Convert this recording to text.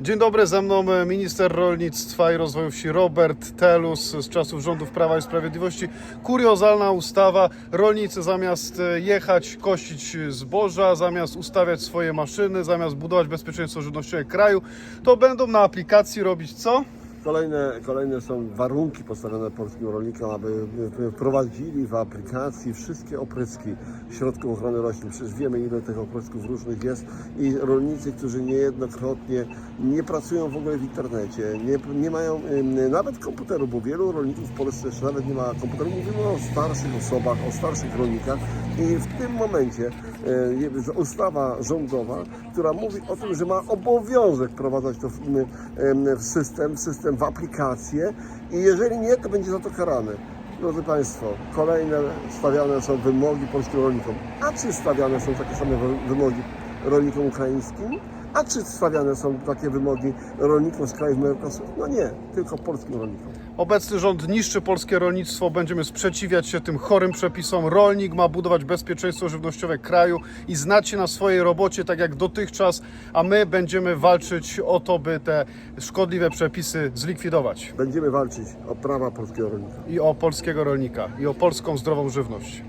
Dzień dobry, ze mną minister rolnictwa i rozwoju wsi Robert Telus z czasów rządów Prawa i Sprawiedliwości. Kuriozalna ustawa. Rolnicy zamiast jechać, kosić zboża, zamiast ustawiać swoje maszyny, zamiast budować bezpieczeństwo żywnościowe kraju, to będą na aplikacji robić co? Kolejne, kolejne są warunki postawione polskim rolnikom, aby wprowadzili w aplikacji wszystkie opryski środków ochrony roślin. Przecież wiemy, ile tych oprysków różnych jest i rolnicy, którzy niejednokrotnie nie pracują w ogóle w internecie, nie, nie mają nawet komputeru, bo wielu rolników w Polsce jeszcze nawet nie ma komputeru. Mówimy o starszych osobach, o starszych rolnikach i w tym momencie jest ustawa rządowa, która mówi o tym, że ma obowiązek wprowadzać to w, em, w system, w aplikację i jeżeli nie, to będzie za to karany. Drodzy Państwo, kolejne stawiane są wymogi polskim rolnikom. A czy stawiane są takie same wy- wymogi rolnikom ukraińskim? A czy stawiane są takie wymogi rolnikom z krajów Mercosuru? No nie, tylko polskim rolnikom. Obecny rząd niszczy polskie rolnictwo, będziemy sprzeciwiać się tym chorym przepisom. Rolnik ma budować bezpieczeństwo żywnościowe kraju i znać się na swojej robocie tak jak dotychczas, a my będziemy walczyć o to, by te szkodliwe przepisy zlikwidować. Będziemy walczyć o prawa polskiego rolnika. I o polskiego rolnika, i o polską zdrową żywność.